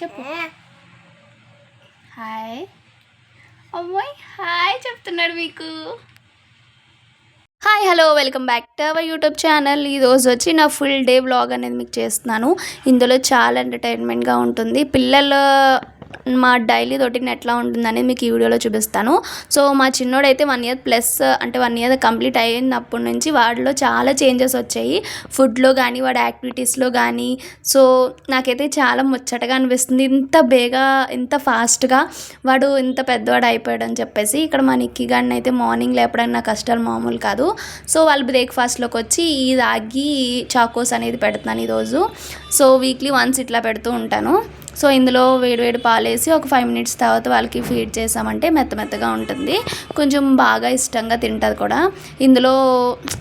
చెప్పు. హాయ్. అమ్మాయి హాయ్ చెప్తున్నాడు మీకు. Hi hello welcome back to our YouTube channel. ఈరోజు వచ్చి నా ఫుల్ డే వ్లాగ్ అనేది మీకు చేస్తున్నాను. ఇందులో చాలా ఎంటర్టైన్మెంట్గా ఉంటుంది. పిల్లల మా డైలీ రొటీన్ ఎట్లా ఉంటుందనేది మీకు ఈ వీడియోలో చూపిస్తాను. సో మా చిన్నోడైతే వన్ ఇయర్ ప్లస్ అంటే వన్ ఇయర్ కంప్లీట్ అయినప్పటి నుంచి వాడిలో చాలా చేంజెస్ వచ్చాయి. ఫుడ్లో కానీ వాడి యాక్టివిటీస్లో కానీ సో నాకైతే చాలా ముచ్చటగా అనిపిస్తుంది. ఇంత బేగా ఇంత ఫాస్ట్గా వాడు ఇంత పెద్దవాడు అయిపోయాడు అని చెప్పేసి ఇక్కడ మా నిక్కి గాడిని అయితే మార్నింగ్ లేపడానికి నా కష్టాలు మామూలు కాదు. సో వాళ్ళు బ్రేక్ఫాస్ట్లోకి వచ్చి ఈ రాగి చాకోస్ అనేది పెడుతున్నాను ఈరోజు. సో వీక్లీ వన్స్ ఇట్లా పెడుతూ ఉంటాను. సో ఇందులో వేడివేడి పాలేసి ఒక ఫైవ్ మినిట్స్ తర్వాత వాళ్ళకి ఫీడ్ చేసామంటే మెత్త మెత్తగా ఉంటుంది. కొంచెం బాగా ఇష్టంగా తింటారు కూడా. ఇందులో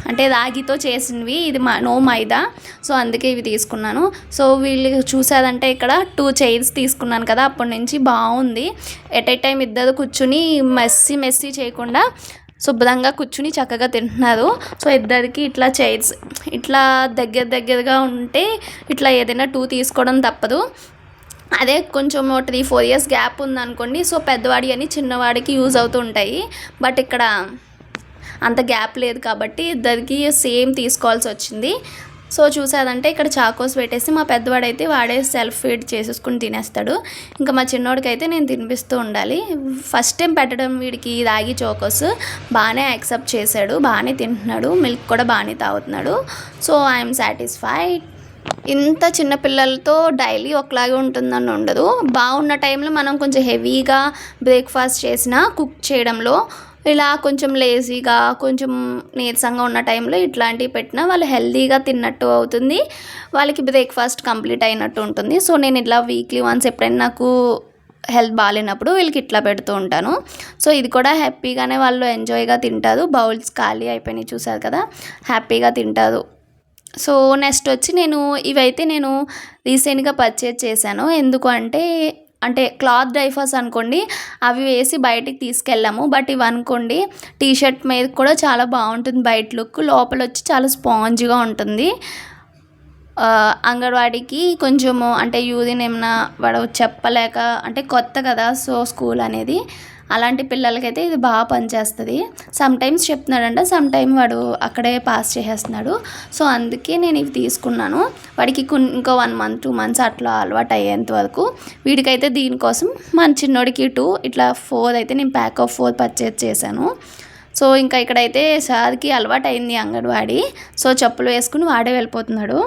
అంటే రాగితో చేసినవి ఇది మా నో మైదా. సో అందుకే ఇవి తీసుకున్నాను. సో వీళ్ళు చూసేదంటే ఇక్కడ టూ చైర్స్ తీసుకున్నాను కదా అప్పటి నుంచి బాగుంది. ఎట్ ఏ టైం ఇద్దరు కూర్చుని మెస్సీ మెస్సీ చేయకుండా శుభ్రంగా కూర్చుని చక్కగా తింటున్నారు. సో ఇద్దరికి ఇట్లా చైర్స్ ఇట్లా దగ్గర దగ్గరగా ఉంటే ఇట్లా ఏదైనా టూ తీసుకోవడం తప్పదు. అదే కొంచెం త్రీ ఫోర్ ఇయర్స్ గ్యాప్ ఉందనుకోండి సో పెద్దవాడి అని చిన్నవాడికి యూజ్ అవుతూ ఉంటాయి. బట్ ఇక్కడ అంత గ్యాప్ లేదు కాబట్టి ఇద్దరికి సేమ్ తీసుకోవాల్సి వచ్చింది. సో చూసేదంటే ఇక్కడ చాకోస్ పెట్టేసి మా పెద్దవాడైతే వాడే సెల్ఫ్ ఫీడ్ చేసేసుకుని తినేస్తాడు. ఇంకా మా చిన్నోడికైతే అయితే నేను తినిపిస్తూ ఉండాలి. ఫస్ట్ టైం పెట్టడం వీడికి రాగి చోకోస్. బాగానే యాక్సెప్ట్ చేశాడు బాగానే తింటున్నాడు మిల్క్ కూడా బాగానే తాగుతున్నాడు. So I'm satisfied. ఇంత చిన్న పిల్లలతో డైలీ ఒకలాగే ఉంటుందని ఉండదు. బాగున్న టైంలో మనం కొంచెం హెవీగా బ్రేక్ఫాస్ట్ చేసిన కుక్ చేయడంలో ఇలా కొంచెం లేజీగా కొంచెం నీరసంగా ఉన్న టైంలో ఇట్లాంటివి పెట్టినా వాళ్ళు హెల్తీగా తిన్నట్టు అవుతుంది. వాళ్ళకి బ్రేక్ఫాస్ట్ కంప్లీట్ అయినట్టు ఉంటుంది. సో నేను ఇట్లా వీక్లీ వన్స్ ఎప్పుడైనా నాకు హెల్త్ బాగాలేనప్పుడు వీళ్ళకి ఇట్లా పెడుతూ ఉంటాను. సో ఇది కూడా హ్యాపీగానే వాళ్ళు ఎంజాయ్గా తింటారు. బౌల్స్ ఖాళీ అయిపోయినాయి చూసారు కదా? హ్యాపీగా తింటారు. సో నెక్స్ట్ వచ్చి నేను ఇవైతే నేను రీసెంట్గా పర్చేజ్ చేశాను. ఎందుకు అంటే అంటే క్లాత్ డైఫర్స్ అనుకోండి అవి వేసి బయటికి తీసుకెళ్ళాము. బట్ ఇవి అనుకోండి టీ షర్ట్ మీద కూడా చాలా బాగుంటుంది బయట లుక్. లోపల వచ్చి చాలా స్పాంజ్గా ఉంటుంది. అంగన్వాడికి అంగన్వాడీకి కొంచెము అంటే యూరిన్ ఏమైనా వాడు చెప్పలేక అంటే కొత్త కదా సో స్కూల్ అనేది. అలాంటి పిల్లలకైతే ఇది బాగా పనిచేస్తుంది. సమ్ టైమ్స్ చెప్తున్నాడంట సమ్ టైమ్ వాడు అక్కడే పాస్ చేసేస్తున్నాడు. సో అందుకే నేను ఇవి తీసుకున్నాను. వాడికి ఇంకో వన్ మంత్ టూ మంత్స్ అట్లా అలవాటు అయ్యేంత వరకు వీడికైతే దీనికోసం మన చిన్నోడికి టూ ఇట్లా ఫోర్ అయితే నేను ప్యాక్ ఆఫ్ ఫోర్ పర్చేజ్ చేశాను. సో ఇంకా ఇక్కడైతే సార్కి అలవాటు అయింది అంగన్వాడి. సో చెప్పులు వేసుకుని వాడే వెళ్ళిపోతున్నాడు.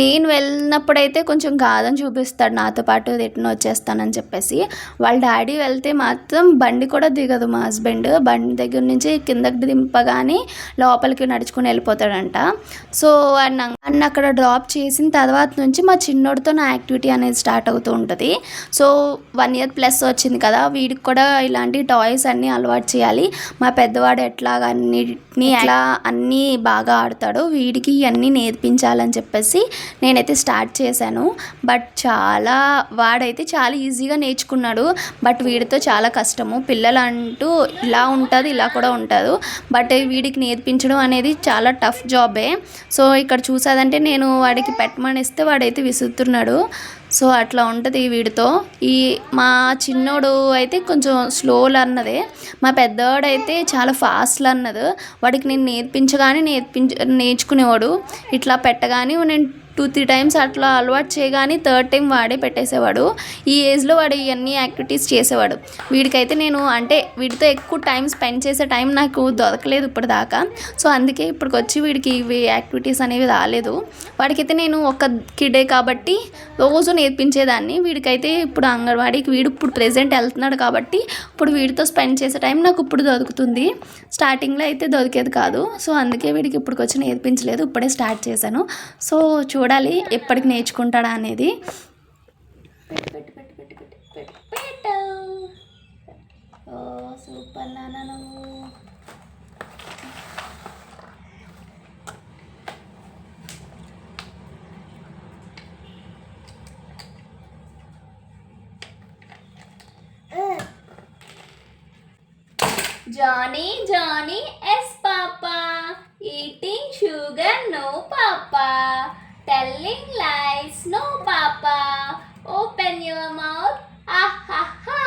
నేను వెళ్ళినప్పుడైతే కొంచెం కాదని చూపిస్తాడు నాతో పాటు రిటర్న్ వచ్చేస్తానని చెప్పేసి. వాళ్ళ డాడీ వెళ్తే మాత్రం బండి కూడా దిగదు మా హస్బెండ్. బండి దగ్గర నుంచి కిందకి దింపగానే లోపలికి నడుచుకుని వెళ్ళిపోతాడంట. సో అన్న అన్న అక్కడ డ్రాప్ చేసిన తర్వాత నుంచి మా చిన్నోడితో నా యాక్టివిటీ అనేది స్టార్ట్ అవుతూ ఉంటుంది. సో వన్ ఇయర్ ప్లస్ వచ్చింది కదా వీడికి కూడా ఇలాంటి టాయ్స్ అన్నీ అలవాటు చేయాలి. మా పెద్దవాడు ఎట్లాగా అన్నిటినీ ఎలా అన్నీ బాగా ఆడతాడో. వీడికి ఇవన్నీ నేర్పించాలని చెప్పేసి నేనైతే స్టార్ట్ చేశాను. బట్ చాలా వాడైతే చాలా ఈజీగా నేర్చుకున్నాడు. బట్ వీడితో చాలా కష్టము. పిల్లలు అంటూ ఇలా ఉంటుంది ఇలా కూడా ఉంటారు బట్ వీడికి నేర్పించడం అనేది చాలా టఫ్ జాబే. సో ఇక్కడ చూసాదంటే నేను వాడికి పెట్టమని ఇస్తే వాడైతే విసురుతున్నాడు. సో అట్లా ఉంటుంది వీడితో. ఈ మా చిన్నోడు అయితే కొంచెం స్లో లర్నదే మా పెద్దవాడు అయితే చాలా ఫాస్ట్ లర్నర్ వాడికి నేను నేర్పించగానే నేర్పించ నేర్చుకునేవాడు. ఇట్లా పెట్టగానే నేను టూ త్రీ టైమ్స్ అట్లా అలవాటు చేయగానే థర్డ్ టైం వాడే పెట్టేసేవాడు. ఈ ఏజ్లో వాడు ఇవన్నీ యాక్టివిటీస్ చేసేవాడు. వీడికైతే నేను అంటే వీడితో ఎక్కువ టైం స్పెండ్ చేసే టైం నాకు దొరకలేదు ఇప్పటిదాకా. సో అందుకే ఇప్పటికి వచ్చి వీడికి ఇవి యాక్టివిటీస్ అనేవి రాలేదు. వాడికైతే నేను ఒక కిడే కాబట్టి రోజు నేర్పించేదాన్ని. వీడికైతే ఇప్పుడు అంగన్వాడీకి వీడు ఇప్పుడు ప్రెజెంట్ వెళ్తున్నాడు కాబట్టి ఇప్పుడు వీడితో స్పెండ్ చేసే టైం నాకు ఇప్పుడు దొరుకుతుంది. స్టార్టింగ్లో అయితే దొరికేది కాదు. సో అందుకే వీడికి ఇప్పటికి వచ్చి నేర్పించలేదు. ఇప్పుడే స్టార్ట్ చేశాను. సో చూ చూడాలి ఎప్పటికి నేర్చుకుంటాడా అనేది. సూపర్ నాన్న Johnny Johnny yes papa. Eating sugar no papa. Telling lies, no, Papa. Open your mouth, ah ha ha.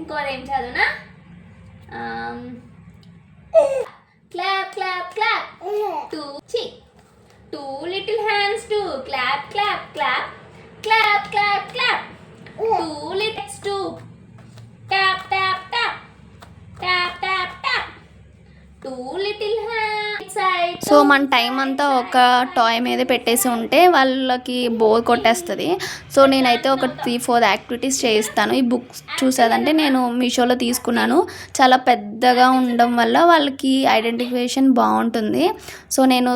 ఇంకోదేం చదువునా క్లాప్ క్లాప్ క్లాప్ టూ చి two little hands to clap clap clap clap clap clap two little to tap tap tap tap tap tap two little hands so మన time అంతా ఒక toy మీద పెట్టేసి ఉంటే వాళ్ళకి బోర్ కొట్టేస్తుంది. సో నేనైతే ఒక త్రీ ఫోర్ యాక్టివిటీస్ చేయిస్తాను. ఈ బుక్స్ చూసేదంటే నేను మీషోలో తీసుకున్నాను. చాలా పెద్దగా ఉండడం వల్ల వాళ్ళకి ఐడెంటిఫికేషన్ బాగుంటుంది. సో నేను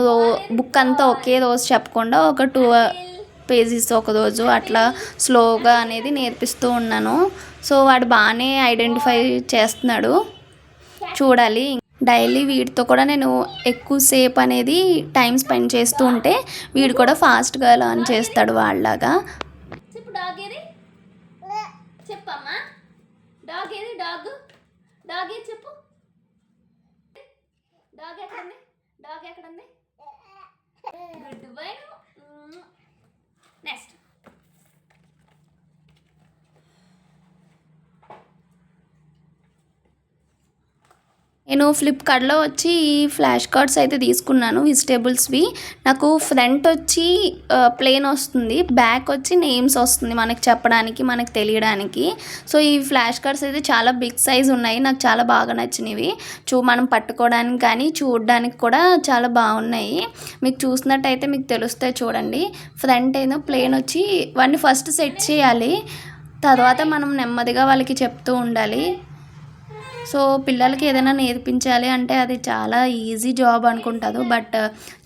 బుక్ అంతా ఒకే రోజు చెప్పకుండా ఒక టూ పేజెస్ ఒక రోజు అట్లా స్లోగా అనేది నేర్పిస్తూ ఉన్నాను. సో వాడు బాగానే ఐడెంటిఫై చేస్తున్నాడు. చూడాలి డైలీ వీడితో కూడా నేను ఎక్కువసేపు అనేది టైం స్పెండ్ చేస్తూ ఉంటే వీడు కూడా ఫాస్ట్గా లర్న్ చేస్తాడు వాళ్ళలాగా. డాగ్ ఏది? చెప్పమ్మా. డాగ్ ఏది డాగ్? డాగ్ ఏది చెప్పు. డాగ్ ఎక్కడుంది? డాగ్ ఎక్కడుంది? గుడ్ బై నెక్స్ట్ నేను ఫ్లిప్కార్ట్లో వచ్చి ఈ ఫ్లాష్ కార్డ్స్ అయితే తీసుకున్నాను వెజిటేబుల్స్వి నాకు ఫ్రంట్ వచ్చి ప్లేన్ వస్తుంది బ్యాక్ వచ్చి నేమ్స్ వస్తుంది మనకి చెప్పడానికి మనకి తెలియడానికి. సో ఈ ఫ్లాష్ కార్డ్స్ అయితే చాలా బిగ్ సైజ్ ఉన్నాయి నాకు చాలా బాగా నచ్చినవి. చూ మనం పట్టుకోవడానికి కానీ చూడడానికి కూడా చాలా బాగున్నాయి. మీకు చూసినట్టయితే మీకు తెలుస్తే చూడండి. ఫ్రంట్ ఏదో ప్లేన్ వచ్చి వాడిని ఫస్ట్ సెట్ చేయాలి. తర్వాత మనం నెమ్మదిగా వాళ్ళకి చెప్తూ ఉండాలి. సో పిల్లలకి ఏదైనా నేర్పించాలి అంటే అది చాలా ఈజీ జాబ్ అనుకుంటారు బట్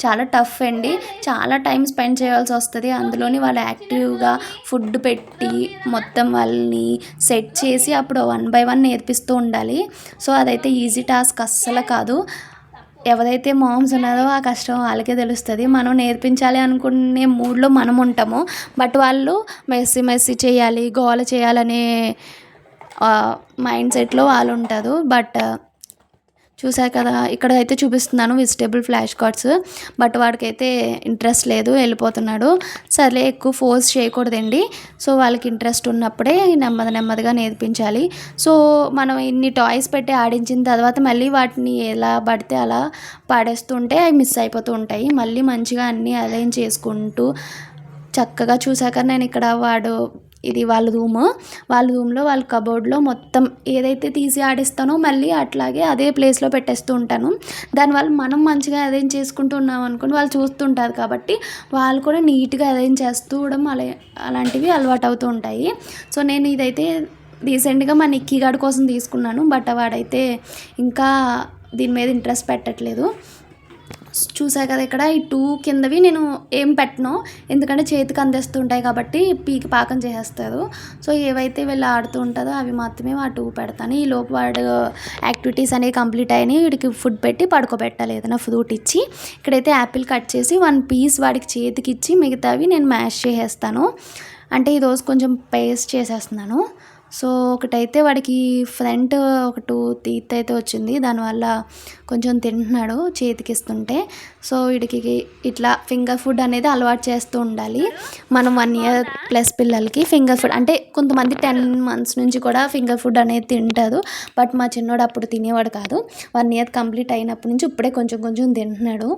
చాలా టఫ్ అండి. చాలా టైం స్పెండ్ చేయాల్సి వస్తుంది. అందులోని వాళ్ళు యాక్టివ్గా ఫుడ్ పెట్టి మొత్తం వాళ్ళని సెట్ చేసి అప్పుడు వన్ బై వన్ నేర్పిస్తూ ఉండాలి. సో అదైతే ఈజీ టాస్క్ అస్సలు కాదు. ఎవరైతే మామ్స్ ఉన్నారో ఆ కష్టం వాళ్ళకే తెలుస్తుంది. మనం నేర్పించాలి అనుకునే మూడ్లో మనం ఉంటాము. బట్ వాళ్ళు మెస్సి మెస్సి చేయాలి గోల చేయాలనే మైండ్ సెట్లో వాళ్ళు ఉంటారు బట్ చూసారు కదా ఇక్కడ అయితే చూపిస్తున్నాను వెజిటేబుల్ ఫ్లాష్ కార్డ్స్ బట్ వాడికైతే ఇంట్రెస్ట్ లేదు వెళ్ళిపోతున్నాడు. సరే ఎక్కువ ఫోర్స్ చేయకూడదండి. సో వాళ్ళకి ఇంట్రెస్ట్ ఉన్నప్పుడే నెమ్మది నెమ్మదిగా నేర్పించాలి. సో మనం ఇన్ని టాయ్స్ పెట్టి ఆడించిన తర్వాత మళ్ళీ వాటిని ఎలా పడితే అలా పాడేస్తుంటే అవి మిస్ అయిపోతూ ఉంటాయి. మళ్ళీ మంచిగా అన్నీ అరేంజ్ చేసుకుంటూ చక్కగా చూసాక నేను ఇక్కడ వాడు ఇది వాళ్ళ రూమ్. వాళ్ళ రూమ్లో వాళ్ళ కబోర్డ్లో మొత్తం ఏదైతే తీసి ఆడిస్తానో మళ్ళీ అట్లాగే అదే ప్లేస్లో పెట్టేస్తూ ఉంటాను. దానివల్ల మనం మంచిగా అరేంజ్ చేసుకుంటూ ఉన్నాం అనుకోండి వాళ్ళు చూస్తుంటారు కాబట్టి వాళ్ళు కూడా నీట్గా అరేంజ్ చేస్తూ అలా అలాంటివి అలవాటు అవుతూ ఉంటాయి. సో నేను ఇదైతే రీసెంట్గా మా నిక్కీ గాడి కోసం తీసుకున్నాను బట్ వాడైతే ఇంకా దీని మీద ఇంట్రెస్ట్ పెట్టట్లేదు. చూసా కదా ఇక్కడ. ఈ టూ కిందవి నేను ఏం పెట్టను. ఎందుకంటే చేతికి అందేస్తుంటాయి కాబట్టి పీకి పాకం చేసేస్తారు. సో ఏవైతే వీళ్ళు ఆడుతూ ఉంటుందో అవి మాత్రమే ఆ టూ పెడతాను. ఈ లోపు వాడు యాక్టివిటీస్ అనేవి కంప్లీట్ అయినాయి. వీడికి ఫుడ్ పెట్టి పడుకోబెట్టాలి ఏదైనా ఫ్రూట్ ఇచ్చి. ఇక్కడైతే యాపిల్ కట్ చేసి వన్ పీస్ వాడికి చేతికి ఇచ్చి మిగతావి నేను మ్యాష్ చేసేస్తాను. అంటే ఈరోజు కొంచెం పేస్ట్ చేసేస్తున్నాను. సో ఒకటైతే వాడికి ఫ్రంట్ ఒక టూ టీత్ అయితే వచ్చింది. దానివల్ల కొంచెం తింటున్నాడు చేతికిస్తుంటే. సో వీడికి ఇట్లా ఫింగర్ ఫుడ్ అనేది అలవాటు చేస్తూ ఉండాలి. మనం వన్ ఇయర్ ప్లస్ పిల్లలకి ఫింగర్ ఫుడ్ అంటే కొంతమంది టెన్ మంత్స్ నుంచి కూడా ఫింగర్ ఫుడ్ అనేది తింటారు. బట్ మా చిన్నోడు అప్పుడు తినేవాడు కాదు. వన్ ఇయర్ కంప్లీట్ అయినప్పటి నుంచి ఇప్పుడే కొంచెం కొంచెం తింటున్నాడు.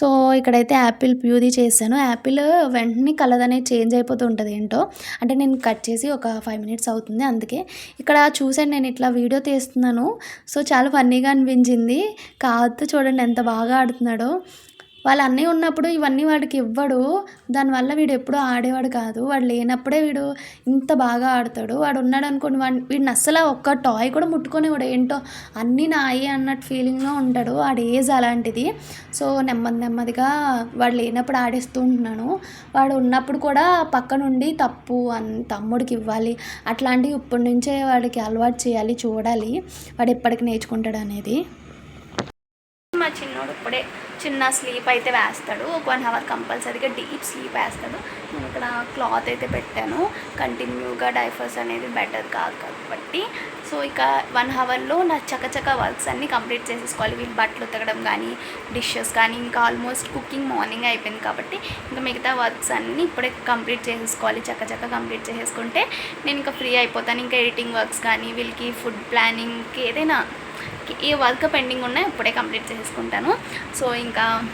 సో ఇక్కడైతే యాపిల్ ప్యూరీ చేశాను. యాపిల్ వెంటనే కలర్ అనేది చేంజ్ అయిపోతూ ఉంటుంది ఏంటో. అంటే నేను కట్ చేసి ఒక ఫైవ్ మినిట్స్ అవుతుంది అందుకే. ఇక్కడ చూసాను నేను ఇట్లా వీడియో తీస్తున్నాను. సో చాలా ఫన్నీగా అనిపించింది. కాదు చూడండి ఎంత బాగా ఆడుతున్నాడో. వాళ్ళ అన్నయ్య ఉన్నప్పుడు ఇవన్నీ వాడికి ఇవ్వడు. దానివల్ల వీడు ఎప్పుడూ ఆడేవాడు కాదు. వాడు లేనప్పుడే వీడు ఇంత బాగా ఆడతాడు. వాడు ఉన్నాడు అనుకోండి వాడి వీడిని అస్సలు ఒక్క టాయ్ కూడా ముట్టుకునేవాడు ఏంటో అన్నీ నాయి అన్నట్టు ఫీలింగ్లో ఉంటాడు. వాడి ఏజ్ అలాంటిది. సో నెమ్మది నెమ్మదిగా వాడు లేనప్పుడు ఆడేస్తూ ఉంటున్నాను. వాడు ఉన్నప్పుడు కూడా పక్క నుండి తప్పు అన్ తమ్ముడికి ఇవ్వాలి. అట్లాంటివి ఇప్పటి నుంచే వాడికి అలవాటు చేయాలి చూడాలి. వాడు ఎప్పటికి నేర్చుకుంటాడు అనేది. మా చిన్నోడు ఇప్పుడే చిన్న స్లీప్ అయితే వేస్తాడు. ఒక వన్ అవర్ కంపల్సరీగా డీప్ స్లీప్ వేస్తాడు. నేను ఇక్కడ క్లాత్ అయితే పెట్టాను. కంటిన్యూగా డైఫర్స్ అనేది బెటర్ కాదు కాబట్టి. సో ఇక వన్ అవర్లో నా చకచక వర్క్స్ అన్నీ కంప్లీట్ చేసేసుకోవాలి. వీళ్ళు బట్టలు ఉతకడం కానీ డిషెస్ కానీ ఇంకా ఆల్మోస్ట్ కుకింగ్ మార్నింగ్ అయిపోయింది కాబట్టి ఇంకా మిగతా వర్క్స్ అన్నీ ఇప్పుడే కంప్లీట్ చేసేసుకోవాలి. చకచక కంప్లీట్ చేసేసుకుంటే నేను ఇంకా ఫ్రీ అయిపోతాను. ఇంకా ఎడిటింగ్ వర్క్స్ కానీ వీళ్ళకి ఫుడ్ ప్లానింగ్కి ఏదైనా ఈ వర్క్ పెండింగ్ ఉన్నాయి ఇప్పుడే కంప్లీట్ చేసుకుంటాను. సో ఇంకా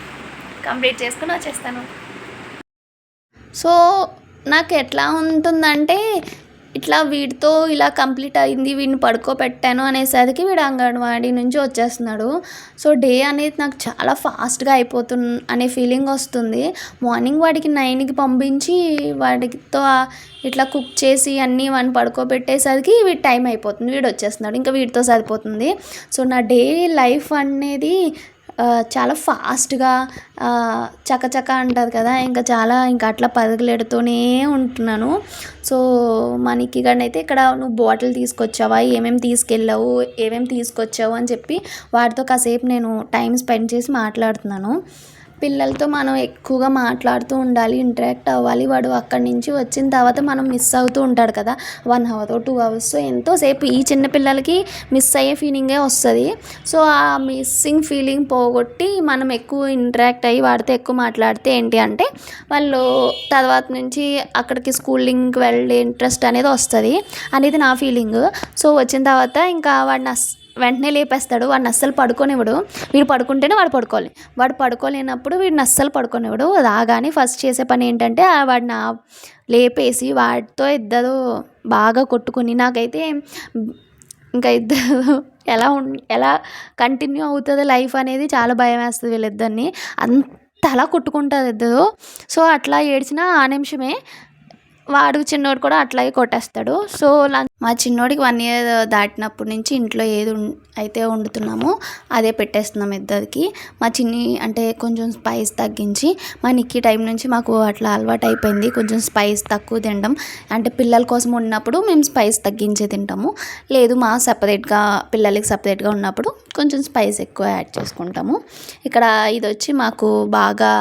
కంప్లీట్ చేసుకుని వచ్చేస్తాను. సో నాకు ఎట్లా ఉంటుందంటే ఇట్లా వీడితో ఇలా కంప్లీట్ అయింది వీడిని పడుకోబెట్టాను అనేసరికి వీడు అంగన్వాడీ నుంచి వచ్చేస్తున్నాడు. సో డే అనేది నాకు చాలా ఫాస్ట్గా అయిపోతు అనే ఫీలింగ్ వస్తుంది. మార్నింగ్ వాడికి నైన్కి పంపించి వాడితో ఇట్లా కుక్ చేసి అన్నీ వాడిని పడుకోబెట్టేసరికి వీడి టైం అయిపోతుంది. వీడు వచ్చేస్తున్నాడు ఇంకా వీడితో సరిపోతుంది. సో నా డే లైఫ్ అనేది చాలా ఫాస్ట్గా చకచక అంటారు కదా ఇంకా చాలా ఇంకా అట్లా పరుగులెడుతూనే ఉంటున్నాను. సో మనకి అయితే ఇక్కడ నువ్వు బాటిల్ తీసుకొచ్చావా ఏమేమి తీసుకెళ్ళావు ఏమేమి తీసుకొచ్చావు అని చెప్పి వాటితో కాసేపు నేను టైం స్పెండ్ చేసి మాట్లాడుతున్నాను. పిల్లలతో మనం ఎక్కువగా మాట్లాడుతూ ఉండాలి ఇంటరాక్ట్ అవ్వాలి. వాడు అక్కడి నుంచి వచ్చిన తర్వాత మనం మిస్ అవుతూ ఉంటాడు కదా. వన్ అవర్ టూ అవర్స్ ఎంతోసేపు ఈ చిన్న పిల్లలకి మిస్ అయ్యే ఫీలింగే వస్తుంది. సో ఆ మిస్సింగ్ ఫీలింగ్ పోగొట్టి మనం ఎక్కువ ఇంటరాక్ట్ అయ్యి వాడితో ఎక్కువ మాట్లాడితే ఏంటి అంటే వాళ్ళు తర్వాత నుంచి అక్కడికి స్కూలింగ్కి వెళ్ళే ఇంట్రెస్ట్ అనేది వస్తుంది అనేది నా ఫీలింగ్ సో వచ్చిన తర్వాత ఇంకా వాడిని అస్ వెంటనే లేపేస్తాడు. వాడిని అస్సలు పడుకోనివ్వడు. వీడు పడుకుంటేనే వాడు పడుకోవాలి. వాడు పడుకోలేనప్పుడు వీడిని అస్సలు పడుకోనివ్వడు. రాగానే ఫస్ట్ చేసే పని ఏంటంటే వాడిని లేపేసి వాడితో ఇద్దరు బాగా కొట్టుకుని నాకైతే ఇంకా ఇద్దరు ఎలా ఉం ఎలా కంటిన్యూ అవుతుందో లైఫ్ అనేది చాలా భయం వేస్తుంది వీళ్ళిద్దరిని. అంతలా కొట్టుకుంటారు ఇద్దరు. సో అట్లా ఏడ్చినా ఆ నిమిషమే వాడు చిన్నోడు కూడా అట్లాగే కొట్టేస్తాడు. సో మా చిన్నోడికి వన్ ఇయర్ దాటినప్పటి నుంచి ఇంట్లో ఏది అయితే వండుతున్నామో అదే పెట్టేస్తున్నాం ఇద్దరికి. మా చిన్ని అంటే కొంచెం స్పైస్ తగ్గించి మా నిక్కి టైం నుంచి మాకు అట్లా అలవాటు అయిపోయింది. కొంచెం స్పైస్ తక్కువ తినడం. అంటే పిల్లల కోసం ఉన్నప్పుడు మేము స్పైస్ తగ్గించే తింటాము. లేదు మా సపరేట్గా పిల్లలకి సపరేట్గా ఉన్నప్పుడు కొంచెం స్పైస్ ఎక్కువ యాడ్ చేసుకుంటాము. ఇక్కడ ఇది వచ్చి మాకు బాగా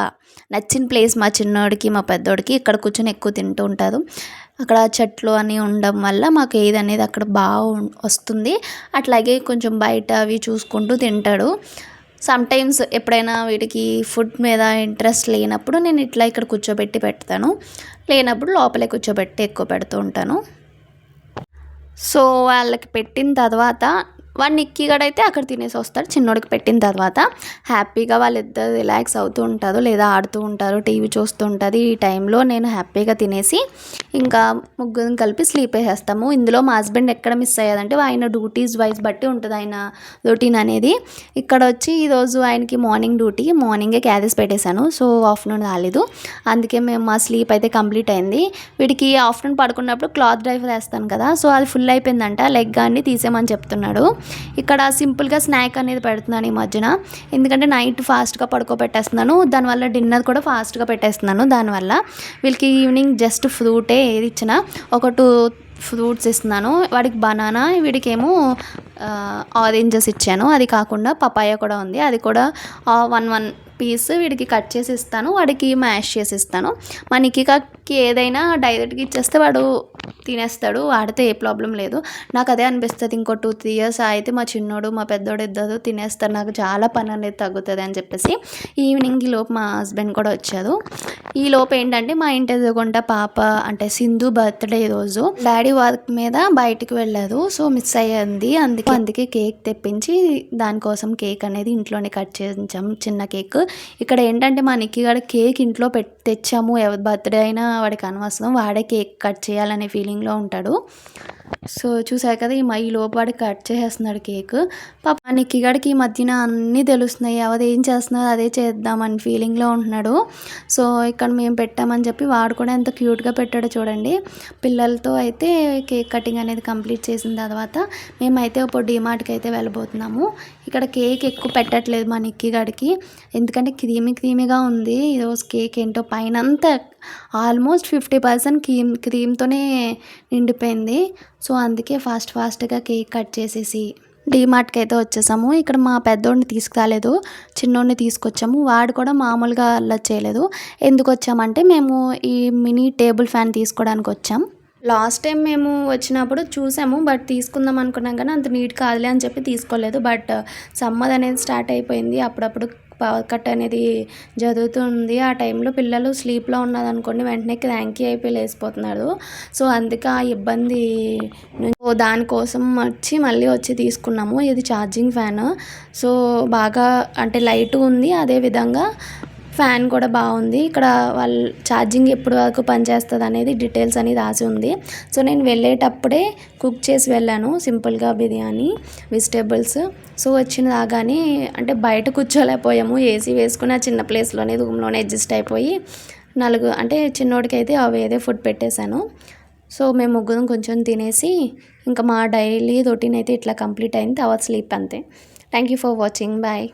నచ్చిన ప్లేస్ మా చిన్నోడికి మా పెద్దోడికి ఇక్కడ కూర్చొని ఎక్కువ తింటూ ఉంటారు. అక్కడ చెట్లు అని ఉండడం వల్ల మాకు ఏది అనేది అక్కడ బాగా వస్తుంది. అట్లాగే కొంచెం బయట అవి చూసుకుంటూ తింటాడు. సమ్టైమ్స్ ఎప్పుడైనా వీడికి ఫుడ్ మీద ఇంట్రెస్ట్ లేనప్పుడు నేను ఇట్లా ఇక్కడ కూర్చోబెట్టి పెడతాను. లేనప్పుడు లోపలే కూర్చోబెట్టి ఎక్కువ పెడుతూ ఉంటాను. సో వాళ్ళకి పెట్టిన తర్వాత వాడు నిక్కిగడైతే అక్కడ తినేసి వస్తాడు. చిన్నోడికి పెట్టిన తర్వాత హ్యాపీగా వాళ్ళిద్దరు రిలాక్స్ అవుతూ ఉంటారు లేదా ఆడుతూ ఉంటారు టీవీ చూస్తూ ఉంటుంది. ఈ టైంలో నేను హ్యాపీగా తినేసి ఇంకా ముగ్గురం కలిపి స్లీప్ వేసేస్తాము. ఇందులో మా హస్బెండ్ ఎక్కడ మిస్ అయ్యాదంటే ఆయన డ్యూటీస్ వైజ్ బట్టి ఉంటుంది ఆయన రొటీన్ అనేది. ఇక్కడ వచ్చి ఈరోజు ఆయనకి మార్నింగ్ డ్యూటీ మార్నింగే క్యారీస్ పెట్టేశాను. సో ఆఫ్టర్నూన్ రాలేదు. అందుకే మేము మా స్లీప్ అయితే కంప్లీట్ అయింది. వీడికి ఆఫ్టర్నూన్ పడుకున్నప్పుడు క్లాత్ డ్రైవర్ వేస్తాను కదా సో అది ఫుల్ అయిపోయిందంట. లెగ్ అన్ని తీసేయమని చెప్తున్నాడు. ఇక్కడ సింపుల్గా స్నాక్ అనేది పెడుతున్నాను ఈ మధ్యన. ఎందుకంటే నైట్ ఫాస్ట్గా పడుకోబెట్టేస్తున్నాను. దానివల్ల డిన్నర్ కూడా ఫాస్ట్గా పెట్టేస్తున్నాను దానివల్ల. వీళ్ళకి ఈవినింగ్ జస్ట్ ఫ్రూటే ఏది ఇచ్చినా ఒక టూ ఫ్రూట్స్ ఇస్తున్నాను. వాడికి బనానా వీడికేమో ఆరెంజెస్ ఇచ్చాను. అది కాకుండా పపాయ కూడా ఉంది. అది కూడా వన్ వన్ పీస్ వీడికి కట్ చేసి ఇస్తాను వాడికి మ్యాష్ చేసి ఇస్తాను. మా కాకి ఏదైనా డైరెక్ట్గా ఇచ్చేస్తే వాడు తినేస్తాడు వాడితే ఏ ప్రాబ్లం లేదు. నాకు అదే అనిపిస్తుంది ఇంకో టూ త్రీ ఇయర్స్ అయితే మా చిన్నోడు మా పెద్దోడు ఇద్దరు తినేస్తారు నాకు చాలా పని అనేది తగ్గుతుంది అని చెప్పేసి. ఈవినింగ్ ఈ లోపు మా హస్బెండ్ కూడా వచ్చాడు ఈ లోపు ఏంటంటే మా ఇంటి ఎదురుగుంట పాప అంటే సింధు బర్త్డే రోజు. డాడీ వర్క్ మీద బయటికి వెళ్ళారు సో మిస్ అయ్యింది. అందుకే అందుకే కేక్ తెప్పించి దానికోసం కేక్ అనేది ఇంట్లోనే కట్ చేయించాం. చిన్న కేక్ ఇక్కడ ఏంటంటే మా నిక్కి గడ కేక్ ఇంట్లో పెట్ తెచ్చాము. ఎవరి బర్త్డే అయినా వాడికి అనవసరం. వాడే కేక్ కట్ చేయాలనే ఫీలింగ్లో ఉంటాడు. సో చూసారు కదా ఈ మై లోపు కట్ చేసేస్తున్నాడు కేక్. పాప నిక్కిగాడికి ఈ మధ్యన అన్నీ తెలుస్తున్నాయి. ఎవరు ఏం చేస్తున్నారు అదే చేద్దామని ఫీలింగ్లో ఉంటున్నాడు. సో ఇక్కడ మేము పెట్టామని చెప్పి వాడు కూడా ఎంత క్యూట్గా పెట్టాడో చూడండి. పిల్లలతో అయితే కేక్ కటింగ్ అనేది కంప్లీట్ చేసిన తర్వాత మేమైతే ఇప్పుడు డిమార్ట్కి అయితే వెళ్ళబోతున్నాము. ఇక్కడ కేక్ ఎక్కువ పెట్టట్లేదు మా నిక్కిగాడికి ఎందుకంటే క్రీమీ క్రీమీగా ఉంది. ఈరోజు కేక్ ఏంటో పైన అంతా ఆల్మోస్ట్ ఫిఫ్టీ పర్సెంట్ క్రీమ్ క్రీమ్తోనే నిండిపోయింది. సో అందుకే ఫాస్ట్ ఫాస్ట్గా కేక్ కట్ చేసేసి డీమార్ట్కి అయితే వచ్చేసాము. ఇక్కడ మా పెద్దోడిని తీసుకురాలేదు చిన్నోడిని తీసుకొచ్చాము. వాడు కూడా మామూలుగా అలా చేయలేదు. ఎందుకు వచ్చామంటే మేము ఈ మినీ టేబుల్ ఫ్యాన్ తీసుకోవడానికి వచ్చాం. లాస్ట్ టైం మేము వచ్చినప్పుడు చూసాము బట్ తీసుకుందాం అనుకున్నాం కానీ అంత నీట్ కాదులే అని చెప్పి తీసుకోలేదు. బట్ సమ్మర్ అనేది స్టార్ట్ అయిపోయింది. అప్పుడప్పుడు పవర్ కట్ అనేది జరుగుతుంది. ఆ టైంలో పిల్లలు స్లీప్లో ఉన్నదనుకోండి వెంటనే క్రాంకీ అయిపోయి లేసిపోతున్నారు సో అందుకే ఆ ఇబ్బంది దానికోసం వచ్చి మళ్ళీ వచ్చి తీసుకున్నాము. ఇది ఛార్జింగ్ ఫ్యాన్. సో బాగా అంటే లైట్ ఉంది. అదేవిధంగా ఫ్యాన్ కూడా బాగుంది. ఇక్కడ వాళ్ళు ఛార్జింగ్ ఎప్పటి వరకు పనిచేస్తుంది అనేది డీటెయిల్స్ అనేది రాసి ఉంది. సో నేను వెళ్ళేటప్పుడే కుక్ చేసి వెళ్ళాను. సింపుల్గా బిర్యానీ వెజిటేబుల్స్. సో వచ్చిన రాగానే అంటే బయట కూర్చోలేకపోయాము. ఏసీ వేసుకుని ఆ చిన్న ప్లేస్లోనే రూమ్లోనే అడ్జస్ట్ అయిపోయి నలుగు అంటే చిన్నోడికి అయితే ఏదో ఫుడ్ పెట్టేశాను. సో మేము ముగ్గురం కొంచెం తినేసి ఇంకా మా డైలీ రొటీన్ అయితే ఇట్లా కంప్లీట్ అయింది. తర్వాత స్లీప్ అంతే. Thank you for watching. Bye.